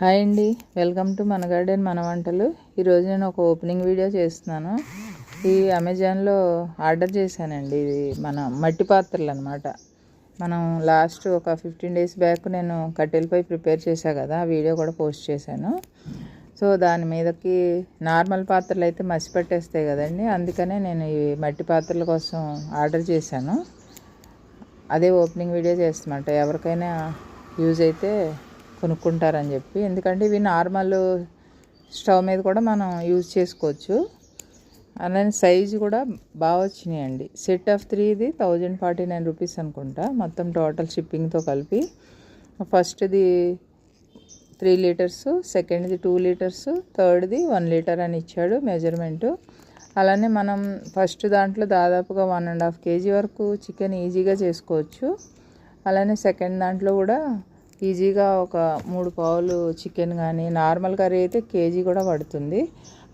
Hi అండి. Welcome to మన garden మన వంటలు. ఈరోజు నేను ఒక ఓపెనింగ్ వీడియో చేస్తున్నాను. ఈ అమెజాన్లో ఆర్డర్ చేశానండి. ఇది మన మట్టి పాత్రలు అనమాట మనం లాస్ట్ ఒక ఫిఫ్టీన్ డేస్ బ్యాక్ నేను కట్టెలపై ప్రిపేర్ చేశా కదా ఆ వీడియో కూడా పోస్ట్ చేశాను. సో దాని మీదకి నార్మల్ పాత్రలు అయితే మసి పట్టేస్తాయి కదండి. అందుకనే నేను ఈ మట్టి పాత్రల కోసం ఆర్డర్ చేశాను. అదే ఓపెనింగ్ వీడియో చేస్తామంట ఎవరికైనా యూజ్ అయితే కొనుక్కుంటారని చెప్పి. ఎందుకంటే ఇవి నార్మల్ స్టవ్ మీద కూడా మనం యూజ్ చేసుకోవచ్చు. అలానే సైజు కూడా బాగా వచ్చినాయండి. సెట్ ఆఫ్ త్రీ ఇది థౌజండ్ ఫార్టీ నైన్ రూపీస్ అనుకుంటా. మొత్తం టోటల్ షిప్పింగ్తో కలిపి. ఫస్ట్ది త్రీ లీటర్స్ సెకండ్ది టూ లీటర్స్ థర్డ్ది వన్ లీటర్ అని ఇచ్చాడు మెజర్మెంటు. అలానే మనం ఫస్ట్ దాంట్లో దాదాపుగా వన్ అండ్ హాఫ్ కేజీ వరకు చికెన్ ఈజీగా చేసుకోవచ్చు. అలానే సెకండ్ దాంట్లో కూడా ఈజీగా ఒక మూడు పావులు చికెన్ కానీ నార్మల్ కర్రీ అయితే కేజీ కూడా పడుతుంది.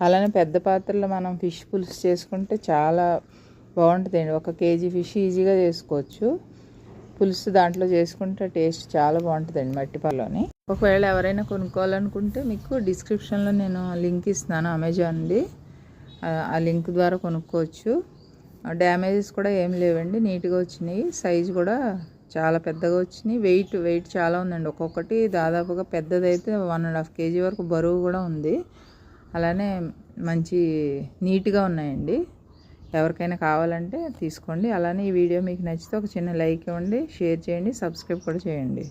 అలానే పెద్ద పాత్రలో మనం ఫిష్ పులుసు చేసుకుంటే చాలా బాగుంటుందండి. ఒక కేజీ ఫిష్ ఈజీగా చేసుకోవచ్చు. పులుసు దాంట్లో చేసుకుంటే టేస్ట్ చాలా బాగుంటుందండి మట్టిపాలోని ఒకవేళ ఎవరైనా కొనుక్కోవాలనుకుంటే మీకు డిస్క్రిప్షన్లో నేను లింక్ ఇస్తున్నాను అమెజాన్ది ఆ లింక్ ద్వారా కొనుక్కోవచ్చు. డ్యామేజెస్ కూడా ఏం లేవండి. నీట్గా వచ్చినాయి. సైజు కూడా చాలా పెద్దగా వచ్చినాయి. వెయిట్ వెయిట్ చాలా ఉందండి. ఒక్కొక్కటి దాదాపుగా పెద్దదైతే వన్ అండ్ హాఫ్ కేజీ వరకు బరువు కూడా ఉంది. అలానే మంచి నీట్గా ఉన్నాయండి. ఎవరికైనా కావాలంటే తీసుకోండి. అలానే ఈ వీడియో మీకు నచ్చితే ఒక చిన్న లైక్ ఇవ్వండి షేర్ చేయండి సబ్స్క్రైబ్ కూడా చేయండి.